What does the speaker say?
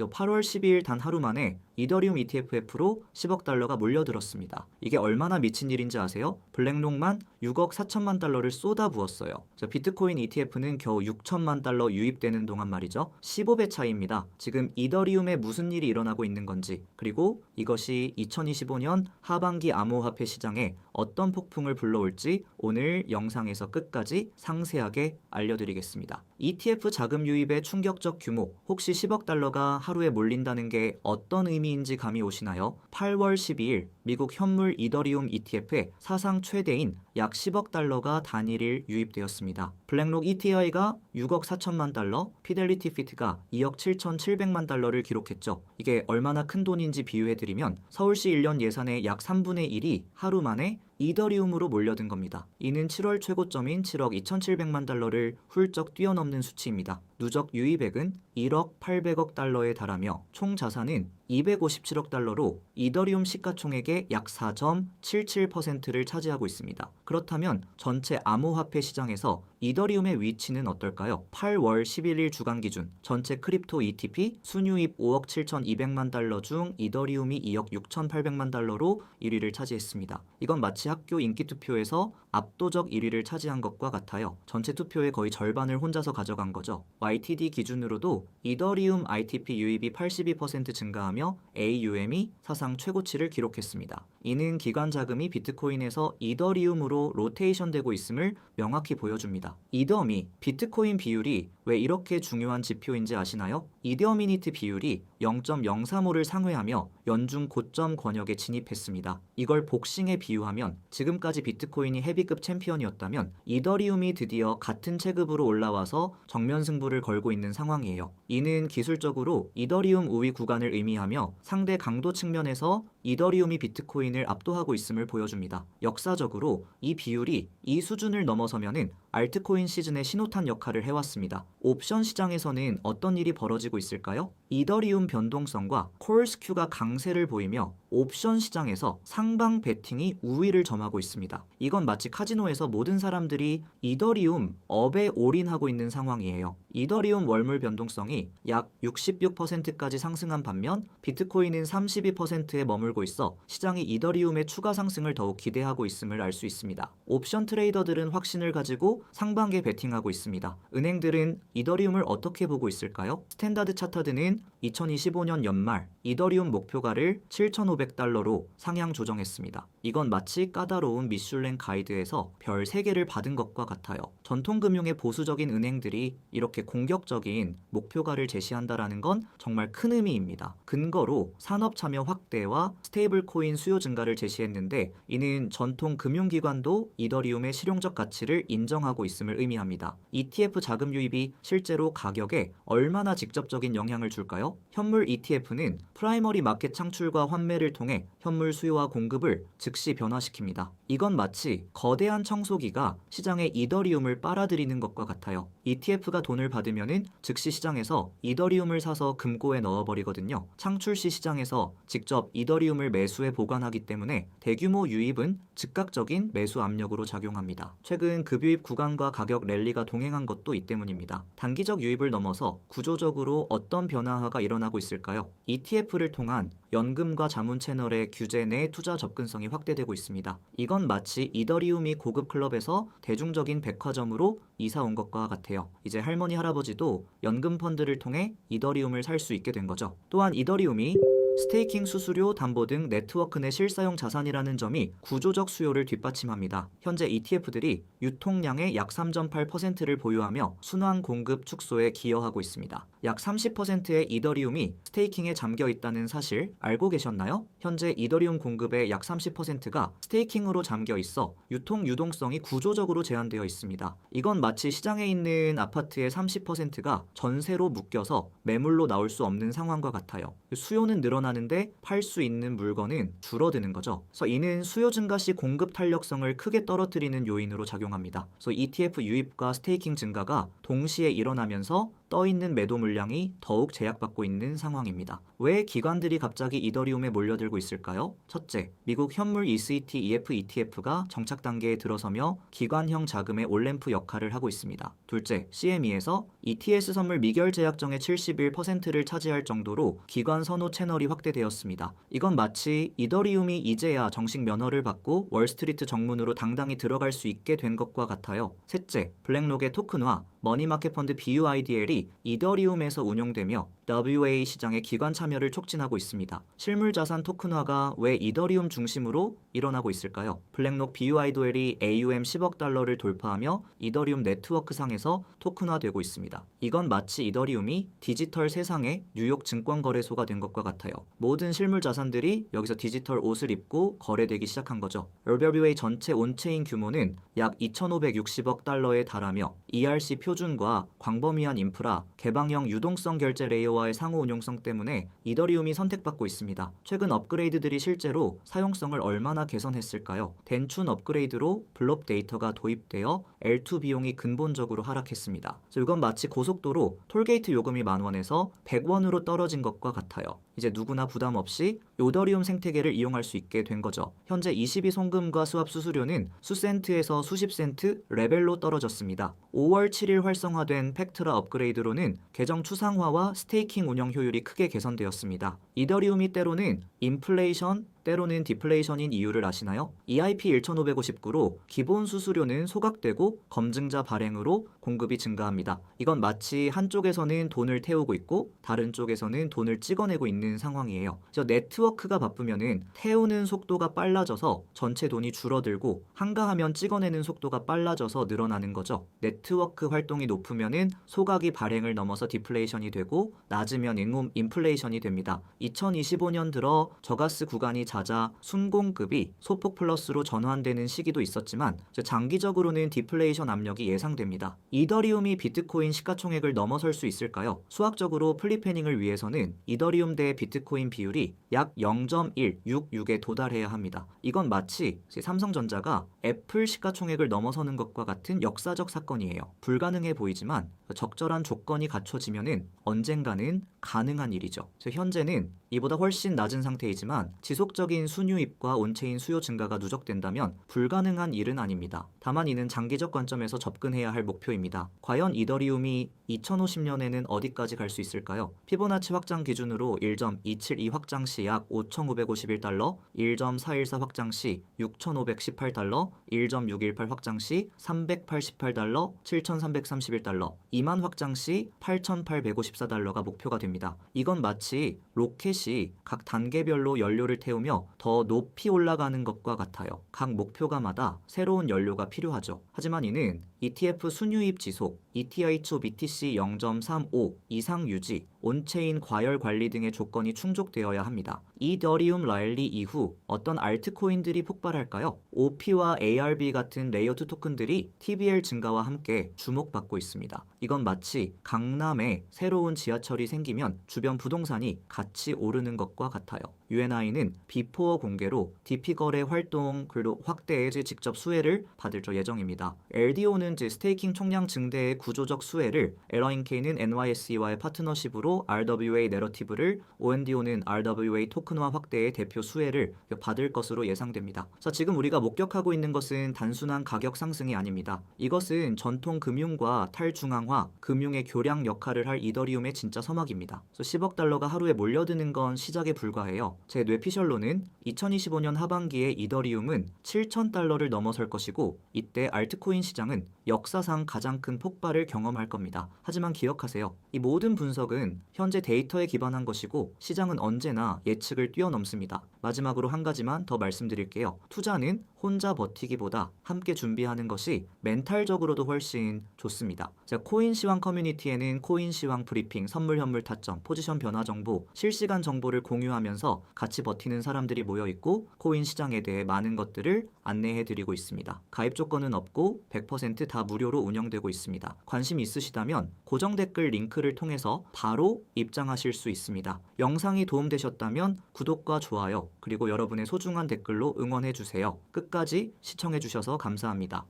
요 8월 12일 단 하루 만에 이더리움 ETFF로 10억 달러가 몰려들었습니다. 이게 얼마나 미친 일인지 아세요? 블랙록만 6억 4천만 달러를 쏟아부었어요. 자, 비트코인 ETF는 겨우 6천만 달러 유입되는 동안 말이죠. 15배 차이입니다. 지금 이더리움에 무슨 일이 일어나고 있는 건지, 그리고 이것이 2025년 하반기 암호화폐 시장에 어떤 폭풍을 불러올지 오늘 영상에서 끝까지 상세하게 알려드리겠습니다. ETF 자금 유입의 충격적 규모, 혹시 10억 달러가 하루에 몰린다는 게 어떤 의미 인지 감이 오시나요? 8월 12일 미국 현물 이더리움 ETF에 사상 최대인 약 10억 달러가 단일일 유입되었습니다. 블랙록 ETI가 6억 4천만 달러, 피델리티 피트가 2억 7천7백만 달러를 기록했죠. 이게 얼마나 큰 돈인지 비유해드리면 서울시 1년 예산의 약 3분의 1이 하루 만에 이더리움으로 몰려든 겁니다. 이는 7월 최고점인 7억 2,700만 달러를 훌쩍 뛰어넘는 수치입니다. 누적 유입액은 1억 800억 달러에 달하며 총 자산은 257억 달러로 이더리움 시가총액의 약 4.77%를 차지하고 있습니다. 그렇다면 전체 암호화폐 시장에서 이더리움의 위치는 어떨까요? 8월 11일 주간 기준 전체 크립토 ETP 순유입 5억 7,200만 달러 중 이더리움이 2억 6,800만 달러로 1위를 차지했습니다. 이건 마치 학교 인기 투표에서 압도적 1위를 차지한 것과 같아요. 전체 투표의 거의 절반을 혼자서 가져간 거죠. YTD 기준으로도 이더리움 ITP 유입이 82% 증가하며 AUM이 사상 최고치를 기록했습니다. 이는 기관 자금이 비트코인에서 이더리움으로 로테이션 되고 있음을 명확히 보여줍니다. 이더미, 비트코인 비율이 왜 이렇게 중요한 지표인지 아시나요? 이더미니트 비율이 0.035를 상회하며 연중 고점 권역에 진입했습니다. 이걸 복싱에 비유하면 지금까지 비트코인이 헤비급 챔피언이었다면 이더리움이 드디어 같은 체급으로 올라와서 정면 승부를 걸고 있는 상황이에요. 이는 기술적으로 이더리움 우위 구간을 의미하며 상대 강도 측면에서 이더리움이 비트코인을 압도하고 있음을 보여줍니다. 역사적으로 이 비율이 이 수준을 넘어서면은 알트코인 시즌의 신호탄 역할을 해왔습니다. 옵션 시장에서는 어떤 일이 벌어지고 있을까요? 이더리움 변동성과 콜스큐가 강세를 보이며 옵션 시장에서 상방 베팅이 우위를 점하고 있습니다. 이건 마치 카지노에서 모든 사람들이 이더리움 업에 올인하고 있는 상황이에요. 이더리움 월물 변동성이 약 66%까지 상승한 반면 비트코인은 32%에 머물고 있어 시장이 이더리움의 추가 상승을 더욱 기대하고 있음을 알 수 있습니다. 옵션 트레이더들은 확신을 가지고 상반기에 베팅하고 있습니다. 은행들은 이더리움을 어떻게 보고 있을까요? 스탠다드 차타드는 2025년 연말 이더리움 목표가를 7,500 달러로 상향 조정했습니다. 이건 마치 까다로운 미슐랭 가이드에서 별 3개를 받은 것과 같아요. 전통금융의 보수적인 은행들이 이렇게 공격적인 목표가를 제시한다라는 건 정말 큰 의미입니다. 근거로 산업 참여 확대와 스테이블 코인 수요 증가를 제시했는데 이는 전통 금융기관도 이더리움의 실용적 가치를 인정하고 있음을 의미합니다. ETF 자금 유입이 실제로 가격에 얼마나 직접적인 영향을 줄까요? 현물 ETF는 프라이머리 마켓 창출과 환매를 통해 현물 수요와 공급을 즉시 변화시킵니다. 이건 마치 거대한 청소기가 시장에 이더리움을 빨아들이는 것과 같아요. ETF가 돈을 받으면은 즉시 시장에서 이더리움을 사서 금고에 넣어버리거든요. 창출 시 시장에서 직접 이더리움을 매수해 보관하기 때문에 대규모 유입은 즉각적인 매수 압력으로 작용합니다. 최근 급유입 구간과 가격 랠리가 동행한 것도 이 때문입니다. 단기적 유입을 넘어서 구조적으로 어떤 변화가 일어나고 있을까요? ETF를 통한 연금과 자문 채널의 규제 내 투자 접근성이 확대되고 있습니다. 이건 마치 이더리움이 고급 클럽에서 대중적인 백화점으로 이사 온 것과 같아요. 이제 할머니 할아버지도 연금 펀드를 통해 이더리움을 살 수 있게 된 거죠. 또한 이더리움이 스테이킹 수수료, 담보 등 네트워크 내 실사용 자산이라는 점이 구조적 수요를 뒷받침합니다. 현재 ETF들이 유통량의 약 3.8%를 보유하며 순환 공급 축소에 기여하고 있습니다. 약 30%의 이더리움이 스테이킹에 잠겨 있다는 사실 알고 계셨나요? 현재 이더리움 공급의 약 30%가 스테이킹으로 잠겨 있어 유통 유동성이 구조적으로 제한되어 있습니다. 이건 마치 시장에 있는 아파트의 30%가 전세로 묶여서 매물로 나올 수 없는 상황과 같아요. 수요는 늘어나는데 팔 수 있는 물건은 줄어드는 거죠. 그래서 이는 수요 증가 시 공급 탄력성을 크게 떨어뜨리는 요인으로 작용합니다. 그래서 ETF 유입과 스테이킹 증가가 동시에 일어나면서 떠 있는 매도 물량이 더욱 제약받고 있는 상황입니다. 왜 기관들이 갑자기 이더리움에 몰려들고 있을까요? 첫째, 미국 현물 ECT EF ETF가 정착 단계에 들어서며 기관형 자금의 올램프 역할을 하고 있습니다. 둘째, CME에서 ETS 선물 미결 제약정의 71%를 차지할 정도로 기관 선호 채널이 확대되었습니다. 이건 마치 이더리움이 이제야 정식 면허를 받고 월스트리트 정문으로 당당히 들어갈 수 있게 된 것과 같아요. 셋째, 블랙록의 토큰화, 머니마켓 펀드 BUIDL이 이더리움에서 운용되며 WA 시장의 기관 참여를 촉진하고 있습니다. 실물 자산 토큰화가 왜 이더리움 중심으로 일어나고 있을까요? 블랙록 BUIDL이 AUM 10억 달러를 돌파하며 이더리움 네트워크 상에서 토큰화되고 있습니다. 이건 마치 이더리움이 디지털 세상의 뉴욕 증권 거래소가 된 것과 같아요. 모든 실물 자산들이 여기서 디지털 옷을 입고 거래되기 시작한 거죠. RWA 전체 온체인 규모는 약 2,560억 달러에 달하며 ERC 표 준과 광범위한 인프라, 개방형 유동성 결제 레이어와의 상호 운용성 때문에 이더리움이 선택받고 있습니다. 최근 업그레이드들이 실제로 사용성을 얼마나 개선했을까요? 덴춘 업그레이드로 블록 데이터가 도입되어 L2 비용이 근본적으로 하락했습니다. 이건 마치 고속도로 톨게이트 요금이 만 원에서 100원으로 떨어진 것과 같아요. 이제 누구나 부담 없이 요더리움 생태계를 이용할 수 있게 된 거죠. 현재 22 송금과 수합 수수료는 수센트에서 수십 센트 레벨로 떨어졌습니다. 5월 7일 활성화된 팩트라 업그레이드로는 계정 추상화와 스테이킹 운영 효율이 크게 개선되었습니다. 이더리움이 때로는 인플레이션, 때로는 디플레이션인 이유를 아시나요? EIP 1559로 기본 수수료는 소각되고 검증자 발행으로 공급이 증가합니다. 이건 마치 한쪽에서는 돈을 태우고 있고 다른 쪽에서는 돈을 찍어내고 있는 상황이에요. 그래서 네트워크가 바쁘면은 태우는 속도가 빨라져서 전체 돈이 줄어들고 한가하면 찍어내는 속도가 빨라져서 늘어나는 거죠. 네트워크 활동이 높으면은 소각이 발행을 넘어서 디플레이션이 되고 낮으면 인- 인플레이션이 됩니다. 2025년 들어 저가스 구간이 잦아 순공급이 소폭 플러스로 전환되는 시기도 있었지만 장기적으로는 디플레이션 압력이 예상됩니다. 이더리움이 비트코인 시가총액을 넘어설 수 있을까요? 수학적으로 플리패닝을 위해서는 이더리움 대 비트코인 비율이 약 0.166에 도달해야 합니다. 이건 마치 삼성전자가 애플 시가총액을 넘어서는 것과 같은 역사적 사건이에요. 불가능해 보이지만 적절한 조건이 갖춰지면은 언젠가는 가능한 일이죠. 현재는 이보다 훨씬 낮은 상태이지만 지속적인 순유입과 온체인 수요 증가가 누적된다면 불가능한 일은 아닙니다. 다만 이는 장기적 관점에서 접근해야 할 목표입니다. 과연 이더리움이 2050년에는 어디까지 갈 수 있을까요? 피보나치 확장 기준으로 1.272 확장 시 약 5,951달러, 1.414 확장 시 6,518달러, 1.618 확장 시 388달러, 7,331달러, 2만 확장 시 8,854달러가 목표가 됩니다. 이건 마치 로켓이 각 단계별로 연료를 태우며 더 높이 올라가는 것과 같아요. 각 목표가마다 새로운 연료가 필요하죠. 하지만 이는 ETF 순유입 지속, ETH BTC 0.35 이상 유지, 온체인 과열 관리 등의 조건이 충족되어야 합니다. 이더리움 라일리 이후 어떤 알트코인들이 폭발할까요? OP와 ARB 같은 레이어 2 토큰들이 TBL 증가와 함께 주목받고 있습니다. 이건 마치 강남에 새로운 지하철이 생기면 주변 부동산이 같이 오르는 것과 같아요. UNI는 비포어 공개로 DP 거래 활동 그리고 확대에 직접 수혜를 받을 예정입니다. LDO는 스테이킹 총량 증대의 구조적 수혜를 LINK는 NYSE와의 파트너십으로 RWA 내러티브를 ONDO는 RWA 토큰화 확대의 대표 수혜를 받을 것으로 예상됩니다. 그래서 지금 우리가 목격하고 있는 것은 단순한 가격 상승이 아닙니다. 이것은 전통 금융과 탈중앙화, 금융의 교량 역할을 할 이더리움의 진짜 서막입니다. 그래서 10억 달러가 하루에 몰려드는 건 시작에 불과해요. 제 뇌피셜로는 2025년 하반기에 이더리움은 7천 달러를 넘어설 것이고 이때 알트코인 시장은 역사상 가장 큰 폭발을 경험할 겁니다. 하지만 기억하세요. 이 모든 분석은 현재 데이터에 기반한 것이고 시장은 언제나 예측을 뛰어넘습니다. 마지막으로 한 가지만 더 말씀드릴게요. 투자는 혼자 버티기보다 함께 준비하는 것이 멘탈적으로도 훨씬 좋습니다. 자, 코인 시황 커뮤니티에는 코인 시황 브리핑, 선물 현물 타점, 포지션 변화 정보, 실시간 정보를 공유하면서 같이 버티는 사람들이 모여 있고 코인 시장에 대해 많은 것들을 안내해 드리고 있습니다. 가입 조건은 없고 100%다 무료로 운영되고 있습니다. 관심 있으시다면 고정 댓글 링크를 통해서 바로 입장하실 수 있습니다. 영상이 도움되셨다면 구독과 좋아요 그리고 여러분의 소중한 댓글로 응원해 주세요. 끝까지 시청해 주셔서 감사합니다.